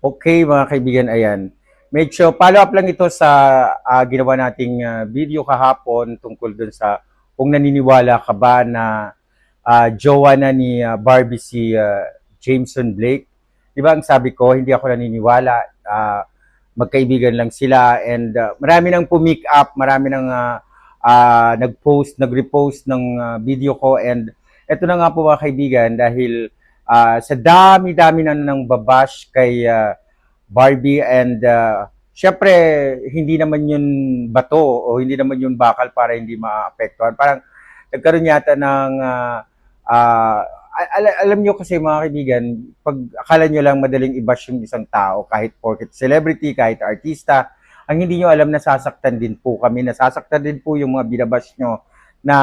Okay mga kaibigan, ayan. Medyo follow up lang ito sa ah, ginawa nating ah, video kahapon tungkol dun sa kung naniniwala ka ba na ah, jowa na ni ah, Barbie si ah, Jameson Blake. Di ba ang sabi ko, hindi ako naniniwala. ah, magkaibigan lang sila and ah, marami nang pumick up, marami nang ah, ah, nag-post, nag-repost ng ah, video ko and eto na nga po mga kaibigan dahil ah, sa dami-dami na nang babash kay ah, Barbie and uh, syempre hindi naman yun bato o hindi naman yun bakal para hindi maapektuhan. Parang nagkaroon yata ng ah, ah, al- alam nyo kasi mga kaibigan, pag akala nyo lang madaling i-bash yung isang tao kahit porket celebrity, kahit artista, ang hindi nyo alam nasasaktan din po kami, nasasaktan din po yung mga binabash nyo na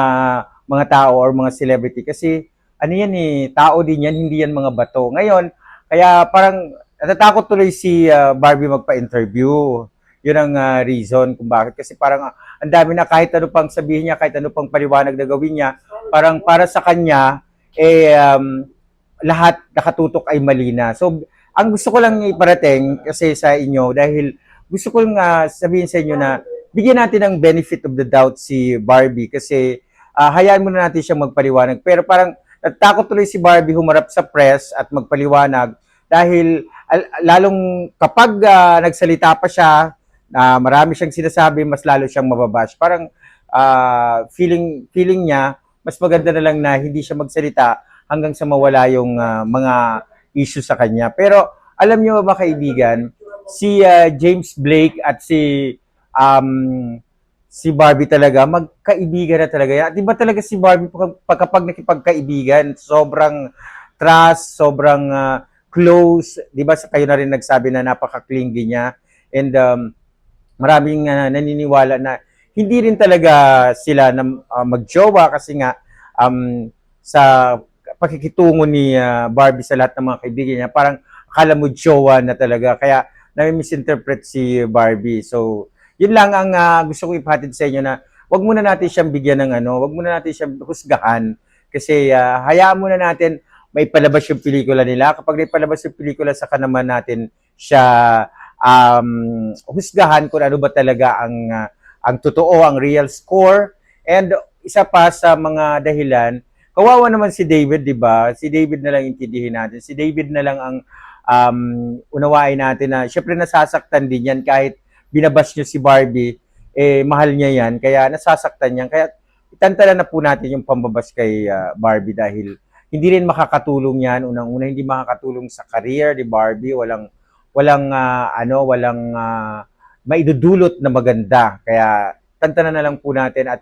mga tao or mga celebrity kasi ano yan eh, tao din yan, hindi yan mga bato. Ngayon, kaya parang natatakot tuloy si ah, Barbie magpa-interview. Yun ang ah, reason kung bakit. Kasi parang ah, ang dami na kahit ano pang sabihin niya, kahit ano pang paliwanag na gawin niya, parang para sa kanya, eh, um, lahat nakatutok ay mali na. So, ang gusto ko lang iparating kasi sa inyo, dahil gusto ko nga sabihin sa inyo na bigyan natin ng benefit of the doubt si Barbie kasi ah, hayaan muna natin siyang magpaliwanag. Pero parang natakot tuloy si Barbie humarap sa press at magpaliwanag dahil al- lalong kapag ah, nagsalita pa siya, na marami siyang sinasabi, mas lalo siyang mababash. Parang ah, feeling feeling niya, mas maganda na lang na hindi siya magsalita hanggang sa mawala yung ah, mga issue sa kanya. Pero alam niyo ba kaibigan, si ah, James Blake at si um, si Barbie talaga, magkaibigan na talaga yan. Di ba talaga si Barbie, pag, pag- kapag nakipagkaibigan, sobrang trust, sobrang ah, close. Di ba kayo na rin nagsabi na napaka-clingy niya. And um, maraming ah, naniniwala na hindi rin talaga sila na ah, magjowa kasi nga um, sa pakikitungo ni ah, Barbie sa lahat ng mga kaibigan niya, parang akala mo jowa na talaga. Kaya na-misinterpret si Barbie. So, yun lang ang ah, gusto ko ipahatid sa inyo na wag muna natin siyang bigyan ng ano, wag muna natin siyang husgahan kasi ah, hayaan muna natin may palabas yung pelikula nila. Kapag may palabas yung pelikula, saka naman natin siya um, husgahan kung ano ba talaga ang ah, ang totoo, ang real score. And isa pa sa mga dahilan, kawawa naman si David, di ba? Si David na lang intindihin natin. Si David na lang ang um, unawain natin na syempre nasasaktan din yan kahit binabash niyo si Barbie, eh mahal niya yan, kaya nasasaktan yan. Kaya itantala na po natin yung pambabas kay ah, Barbie dahil hindi rin makakatulong yan. Unang-una, hindi makakatulong sa career ni Barbie. Walang, walang, ah, ano, walang ah, maidudulot na maganda. Kaya tantana na lang po natin at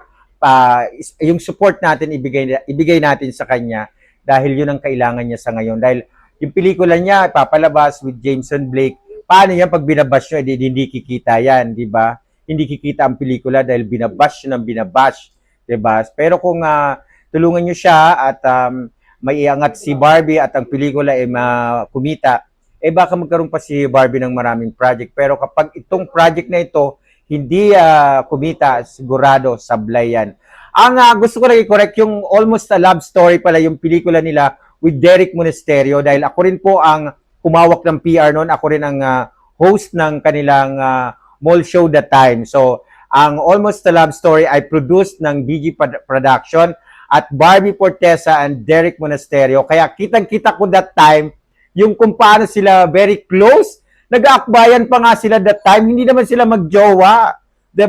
is- yung support natin ibigay ibigay natin sa kanya dahil yun ang kailangan niya sa ngayon dahil yung pelikula niya papalabas with Jameson Blake paano yan pag binabash nyo, hindi, hindi kikita yan, di ba? Hindi kikita ang pelikula dahil binabash nyo ng binabash, di ba? Pero kung ah, tulungan nyo siya at um, may iangat si Barbie at ang pelikula ay ma- kumita, eh baka magkaroon pa si Barbie ng maraming project. Pero kapag itong project na ito, hindi ah, kumita, sigurado, sablay yan. Ang ah, gusto ko lang i-correct yung almost a love story pala yung pelikula nila with Derek Monasterio dahil ako rin po ang humawak ng PR noon. Ako rin ang ah, host ng kanilang ah, mall show that time. So, ang Almost a Love Story ay produced ng BG Prod- Production at Barbie Fortesa and Derek Monasterio. Kaya kitang-kita ko that time yung kung paano sila very close. Nag-aakbayan pa nga sila that time. Hindi naman sila magjowa.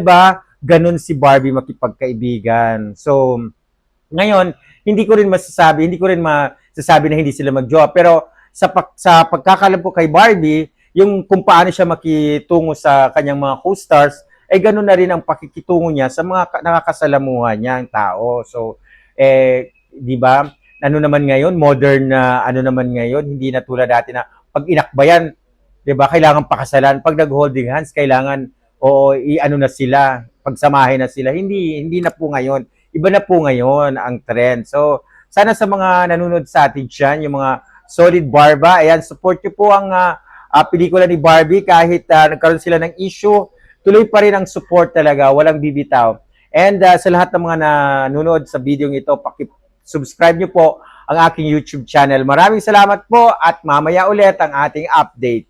ba? Ganon si Barbie makipagkaibigan. So, ngayon, hindi ko rin masasabi, hindi ko rin masasabi na hindi sila magjowa. Pero sa, pag, sa pagkakalam kay Barbie, yung kung paano siya makitungo sa kanyang mga co-stars, ay ganoon na rin ang pakikitungo niya sa mga ka- nakakasalamuhan niya ang tao. So, eh, di ba? Ano naman ngayon, modern na ano naman ngayon, hindi na tulad dati na pag inakbayan, di ba, kailangan pakasalan. Pag nag-holding hands, kailangan, o i-ano na sila, pagsamahin na sila. Hindi, hindi na po ngayon. Iba na po ngayon ang trend. So, sana sa mga nanonood sa atin dyan, yung mga solid barba, ayan, support nyo po ang ah, ah, pelikula ni Barbie kahit ah, nagkaroon sila ng issue, tuloy pa rin ang support talaga, walang bibitaw. And ah, sa lahat ng mga nanonood sa video ito, paki-subscribe nyo po ang aking YouTube channel. Maraming salamat po at mamaya ulit ang ating update.